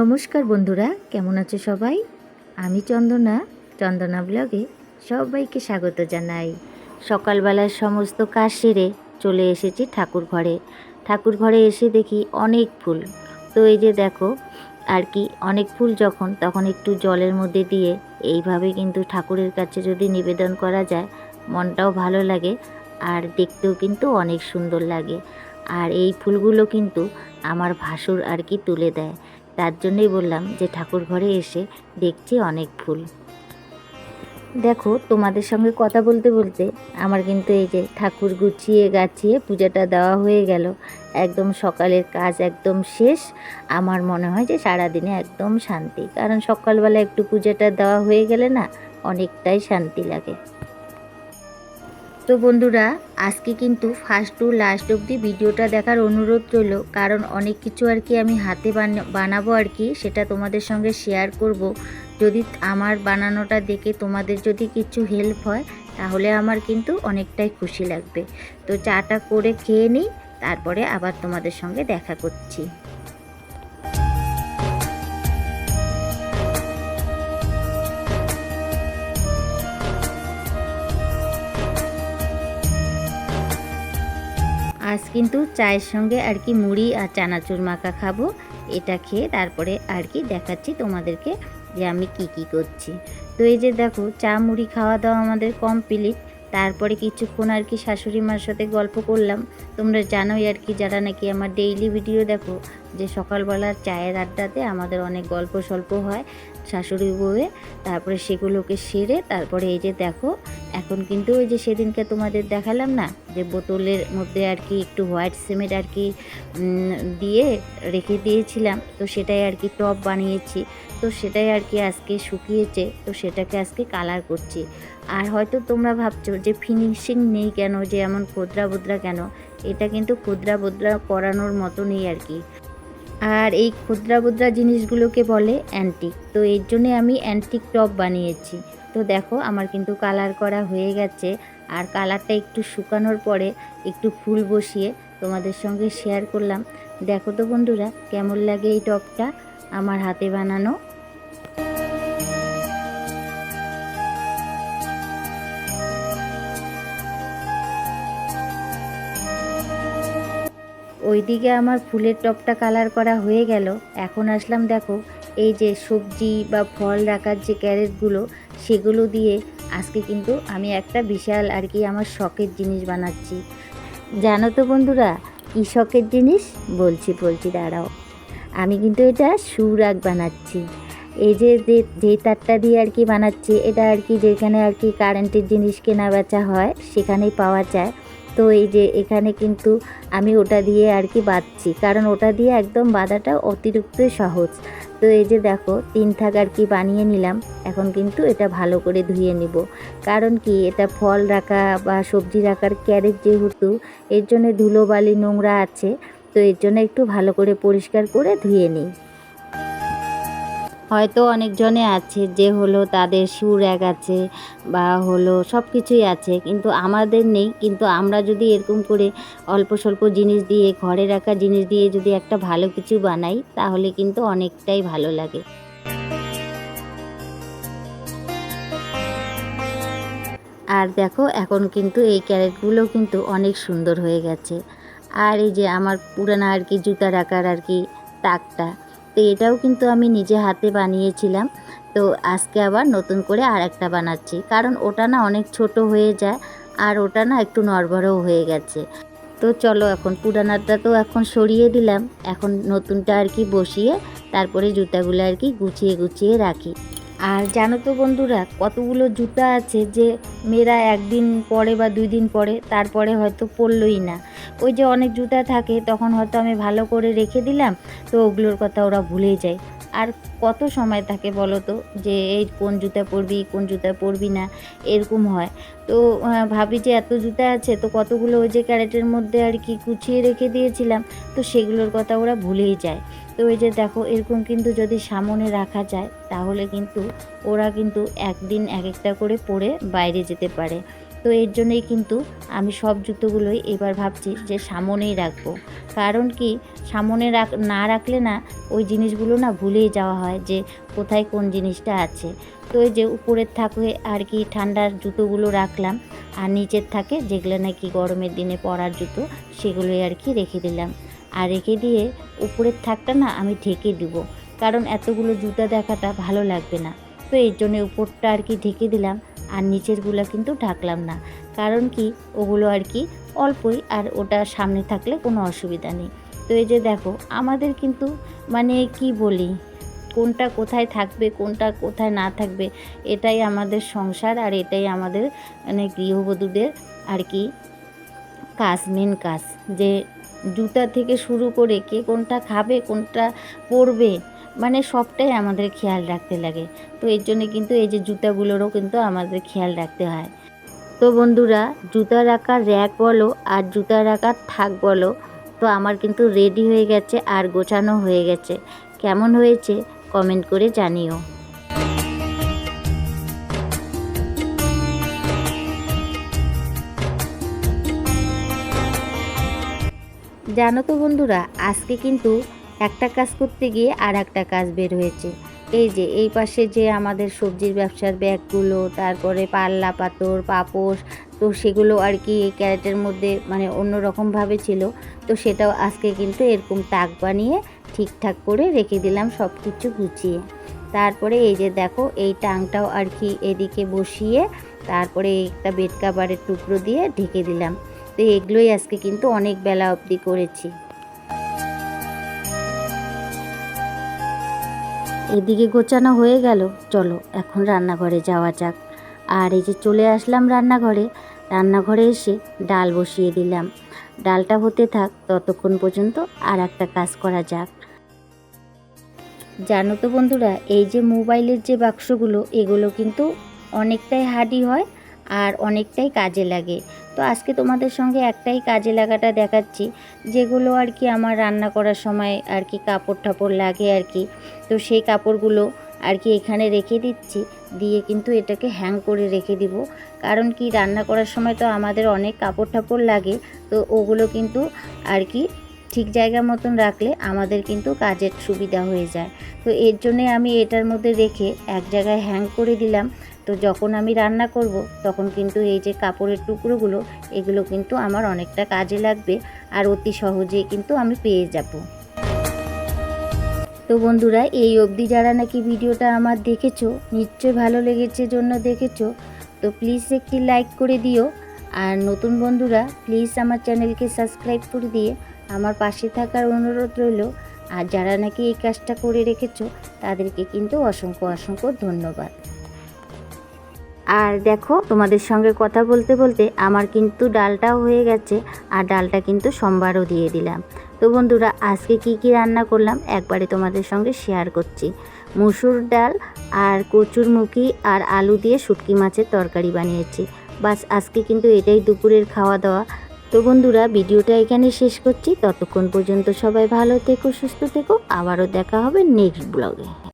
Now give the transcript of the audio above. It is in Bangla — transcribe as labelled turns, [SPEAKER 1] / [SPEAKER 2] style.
[SPEAKER 1] নমস্কার বন্ধুরা, কেমন আছে সবাই? আমি চন্দনা চন্দনা ব্লগে সবাইকে স্বাগত জানাই। সকালবেলার সমস্ত কাজ সেরে চলে এসেছি ঠাকুর ঘরে। ঠাকুর ঘরে এসে দেখি অনেক ফুল। তো এই যে দেখো, আর কি অনেক ফুল যখন, তখন একটু জলের মধ্যে দিয়ে এইভাবে কিন্তু ঠাকুরের কাছে যদি নিবেদন করা যায়, মনটাও ভালো লাগে আর দেখতেও কিন্তু অনেক সুন্দর লাগে। আর এই ফুলগুলো কিন্তু আমার ভাসুর আর কি তুলে দেয়। তার জন্যই বললাম যে ঠাকুর ঘরে এসে দেখছি অনেক ফুল। দেখো, তোমাদের সঙ্গে কথা বলতে বলতে আমার কিন্তু এই যে ঠাকুর গুছিয়ে গাছিয়ে পূজাটা দেওয়া হয়ে গেল। একদম সকালের কাজ একদম শেষ। আমার মনে হয় যে সারাদিনে একদম শান্তি। কারণ সকালবেলা একটু পূজাটা দেওয়া হয়ে গেলে না অনেকটাই শান্তি লাগে। তো বন্ধুরা, আজকে কিন্তু ফার্স্ট টু লাস্ট অবধি ভিডিওটা দেখার অনুরোধ রইল। কারণ অনেক কিছু আর কি আমি হাতে বানা- বানাবো আর কি, সেটা তোমাদের সঙ্গে শেয়ার করব। যদি আমার বানানোটা দেখে তোমাদের যদি কিছু হেল্প হয়, তাহলে আমার কিন্তু অনেকটাই খুশি লাগবে। তো চাটা করে খেয়ে নিই, তারপরে আবার তোমাদের সঙ্গে দেখা করছি। আজ কিন্তু চায়ের সঙ্গে আর কি মুড়ি আর চানাচুর মাখা খাব, এটা খেয়ে তারপরে আর কি দেখাচ্ছি তোমাদেরকে যে আমি কি কি করছি। তো এই যে দেখো, চা, মুড়ি, খাওয়া দাওয়া আমাদের কমপ্লিট তারপরে কিছুক্ষণ আর কি শাশুড়ি মার সাথে গল্প করলাম। তোমরা জানোই আর কি যারা নাকি আমার ডেইলি ভিডিও দেখো, যে সকালবেলার চায়ের আড্ডাতে আমাদের অনেক গল্প সল্প হয়। শাশুড়ি বউয়ে, তারপরে সেগুলোকে সেরে, তারপরে এই যে দেখো, এখন কিন্তু ওই যে সেদিনকে তোমাদের দেখালাম না, যে বোতলের মধ্যে আর কি একটু হোয়াইট সিমেন্ট আর কি দিয়ে রেখে দিয়েছিলাম, তো সেটাই আর কি টপ বানিয়েছি, তো সেটাই আর কি আজকে শুকিয়েছে, তো সেটাকে আজকে কালার করছি। আর হয়তো তোমরা ভাবছ যে ফিনিশিং নেই কেন, যে এমন খুদ্রা বুদ্রা কেন? এটা কিন্তু খুদ্রা বুদ্রা করানোর মতো নেই আর কি। আর এই ক্ষুদ্রা বুদ্রা জিনিসগুলোকে বলে অ্যান্টিক তো এর জন্যে আমি অ্যান্টিক টপ বানিয়েছি। তো দেখো, আমার কিন্তু কালার করা হয়ে গেছে। আর কালারটা একটু শুকানোর পরে একটু ফুল বসিয়ে তোমাদের সঙ্গে শেয়ার করলাম। দেখো তো বন্ধুরা, কেমন লাগে এই টপটা আমার হাতে বানানো ওইদিকে আমার ফুলের টপটা কালার করা হয়ে গেল। এখন আসলাম দেখো, এই যে সবজি বা ফল রাখার যে ক্যারেটগুলো সেগুলো দিয়ে আজকে কিন্তু আমি একটা বিশাল আর কি আমার শখের জিনিস বানাচ্ছি। জানো তো বন্ধুরা, কী শখের জিনিস? বলছি বলছি, দাঁড়াও। আমি কিন্তু এটা সুরাগ বানাচ্ছি। এই যে যে- তারটা দিয়ে আর কি বানাচ্ছি, এটা আর কি যেখানে আর কি কারেন্টের জিনিস কেনা বেচা হয়, সেখানেই পাওয়া যায়। তো এই যে এখানে কিন্তু আমি ওটা দিয়ে আর কি বাঁধছি। কারণ ওটা দিয়ে একদম বাঁধাটা অতিরিক্ত সহজ। তো এই যে দেখো, তিন থাক আর কি বানিয়ে নিলাম। এখন কিন্তু এটা ভালো করে ধুয়ে নিব। কারণ কি, এটা ফল রাখা বা সবজি রাখার ক্যারেট যেহেতু, এর জন্য ধুলোবালি নোংরা আছে। তো এর জন্য একটু ভালো করে পরিষ্কার করে ধুয়ে নিই। হয়তো অনেকজনে আছে যে হলো তাদের সুর এক আছে বা হলো সব কিছুই আছে, কিন্তু আমাদের নেই। কিন্তু আমরা যদি এরকম করে অল্প স্বল্প জিনিস দিয়ে, ঘরে রাখা জিনিস দিয়ে যদি একটা ভালো কিছু বানাই, তাহলে কিন্তু অনেকটাই ভালো লাগে। আর দেখো, এখন কিন্তু এই ক্যারেটগুলো কিন্তু অনেক সুন্দর হয়ে গেছে। আর এই যে আমার পুরানো আর কি জুতা রাখার আর কি তাকটা তো এটাও কিন্তু আমি নিজে হাতে বানিয়েছিলাম। তো আজকে আবার নতুন করে আর একটা বানাচ্ছি। কারণ ওটা না অনেক ছোট হয়ে যায় আর ওটা না একটু নড়বড়ও হয়ে গেছে। তো চলো এখন পুরানাটা তো এখন সরিয়ে দিলাম। এখন নতুনটা আর কি বসিয়ে তারপরে জুতাগুলো আর কি গুছিয়ে গুছিয়ে রাখি। আর জানো তো বন্ধুরা, কতগুলো জুতা আছে যে মেয়েরা একদিন পরে বা দুই দিন পরে, তারপরে হয়তো পরলই না। ওই যে অনেক জুতা থাকে, তখন হয়তো আমি ভালো করে রেখে দিলাম, তো ওগুলোর কথা ওরা ভুলে যায়। আর কত সময় থাকে বলো তো, যে এই কোন জুতা পরবি, কোন জুতা পরবি না, এরকম হয়। তো ভাবি যে এত জুতা আছে, তো কতগুলো ওই যে ক্যারেটের মধ্যে আর কি গুছিয়ে রেখে দিয়েছিলাম, তো সেগুলোর কথা ওরা ভুলেই যায়। তো ওই যে দেখো, এরকম কিন্তু যদি সামনে রাখা যায়, তাহলে কিন্তু ওরা কিন্তু একদিন এক একটা করে পরে বাইরে যেতে পারে। তো এর জন্যই কিন্তু আমি সব জুতোগুলোই এবার ভাবছি যে সামনেই রাখব। কারণ কি, সামনে রাখ, না রাখলে না ওই জিনিসগুলো না ভুলেই যাওয়া হয় যে কোথায় কোন জিনিসটা আছে। তো এই যে উপরের থাকে আর কি ঠান্ডার জুতোগুলো রাখলাম, আর নিচের থাকে যেগুলো নাকি গরমের দিনে পরার জুতো, সেগুলোই আর কি রেখে দিলাম। আর রেখে দিয়ে উপরের থাকটা না আমি ঢেকে দিব, কারণ এতগুলো জুতা দেখাটা ভালো লাগবে না। তো এর জন্য উপরটা আর কি ঢেকে দিলাম, আর নিচেরগুলো কিন্তু ঢাকলাম না, কারণ কি ওগুলো আর কি অল্পই আর ওটা সামনে থাকলে কোনো অসুবিধা নেই। তো এই যে দেখো, আমাদের কিন্তু মানে কি বলি, কোনটা কোথায় থাকবে, কোনটা কোথায় না থাকবে, এটাই আমাদের সংসার আর এটাই আমাদের মানে গৃহবধূদের আর কি কাজ মেন কাজ, যে জুতা থেকে শুরু করে কে কোনটা খাবে, কোনটা পরবে মানে সবটাই আমাদের খেয়াল রাখতে লাগে। তো এর জন্য কিন্তু এই যে জুতাগুলোরও কিন্তু আমাদের খেয়াল রাখতে হয়। তো বন্ধুরা জুতা রাখার র্যাক বলো আর জুতা রাখার থাক বলো, তো আমার কিন্তু রেডি হয়ে গেছে আর গোছানো হয়ে গেছে। কেমন হয়েছে? কমেন্ট করে জানিও। জানো তো বন্ধুরা, আজকে কিন্তু একটা কাজ করতে গিয়ে আর একটা কাজ বের হয়েছে। এই যে, এই পাশে যে আমাদের সবজির ব্যবসার ব্যাগগুলো, তারপরে পাল্লা পাতর পাপোশ, তো সেগুলো আর কি এই ক্যারেটের মধ্যে মানে অন্য রকমভাবে ছিল, তো সেটাও আজকে কিন্তু এরকম তাক বানিয়ে ঠিকঠাক করে রেখে দিলাম সব কিছু গুছিয়ে। তারপরে এই যে দেখো, এই টাংটাও আর কি এদিকে বসিয়ে তারপরে একটা বেড কাভারের টুকরো দিয়ে ঢেকে দিলাম। তো এগুলোই আজকে কিন্তু অনেক বেলা অবধি করেছি। এদিকে গোছানো হয়ে গেল, চলো এখন রান্নাঘরে যাওয়া যাক। আর এই যে চলে আসলাম রান্নাঘরে রান্নাঘরে এসে ডাল বসিয়ে দিলাম। ডালটা হতে থাক, ততক্ষণ পর্যন্ত আর একটা কাজ করা যাক। জানো তো বন্ধুরা, এই যে মোবাইলের যে বাক্সগুলো, এগুলো কিন্তু অনেকটাই হার্ডি হয় আর অনেকটাই কাজে লাগে। তো আজকে তোমাদের সঙ্গে একটাই কাজে লাগাটা দেখাচ্ছি, যেগুলো আর কি আমার রান্না করার সময় আর কি কাপড় টাপড় লাগে আর কি। তো সেই কাপড়গুলো আর কি এখানে রেখে দিচ্ছি, দিয়ে কিন্তু এটাকে হ্যাং করে রেখে দিব। কারণ কি রান্না করার সময় তো আমাদের অনেক কাপড় টাপড় লাগে, তো ওগুলো কিন্তু আর কি ঠিক জায়গা মতন রাখলে আমাদের কিন্তু কাজের সুবিধা হয়ে যায়। তো এর জন্যে আমি এটার মধ্যে রেখে এক জায়গায় হ্যাং করে দিলাম। তো যখন আমি রান্না করব, তখন কিন্তু এই যে কাপড়ের টুকরোগুলো, এগুলো কিন্তু আমার অনেকটা কাজে লাগবে আর অতি সহজেই কিন্তু আমি পেয়ে যাব। তো বন্ধুরা, এই অবধি যারা নাকি ভিডিওটা আমার দেখেছ, নিশ্চয়ই ভালো লেগেছে জন্য দেখেছ, তো প্লিজ একটি লাইক করে দিও। আর নতুন বন্ধুরা প্লিজ আমার চ্যানেলকে সাবস্ক্রাইব করে দিয়ে আমার পাশে থাকার অনুরোধ রইল। আর যারা নাকি এই কাজটা করে রেখেছো, তাদেরকে কিন্তু অসংখ্য অসংখ্য ধন্যবাদ। আর দেখো, তোমাদের সঙ্গে কথা বলতে বলতে আমার কিন্তু ডালটাও হয়ে গেছে আর ডালটা কিন্তু সোমবারও দিয়ে দিলাম। তো বন্ধুরা, আজকে কি কি রান্না করলাম একবারে তোমাদের সঙ্গে শেয়ার করছি। মুসুর ডাল আর কচুর মুখি আর আলু দিয়ে শুটকি মাছের তরকারি বানিয়েছি। বাস, আজকে কিন্তু এটাই দুপুরের খাওয়া দাওয়া তো বন্ধুরা, ভিডিওটা এখানে শেষ করছি। ততক্ষণ পর্যন্ত সবাই ভালো থেকো, সুস্থ থেকো। আবারও দেখা হবে নেক্সট ব্লগে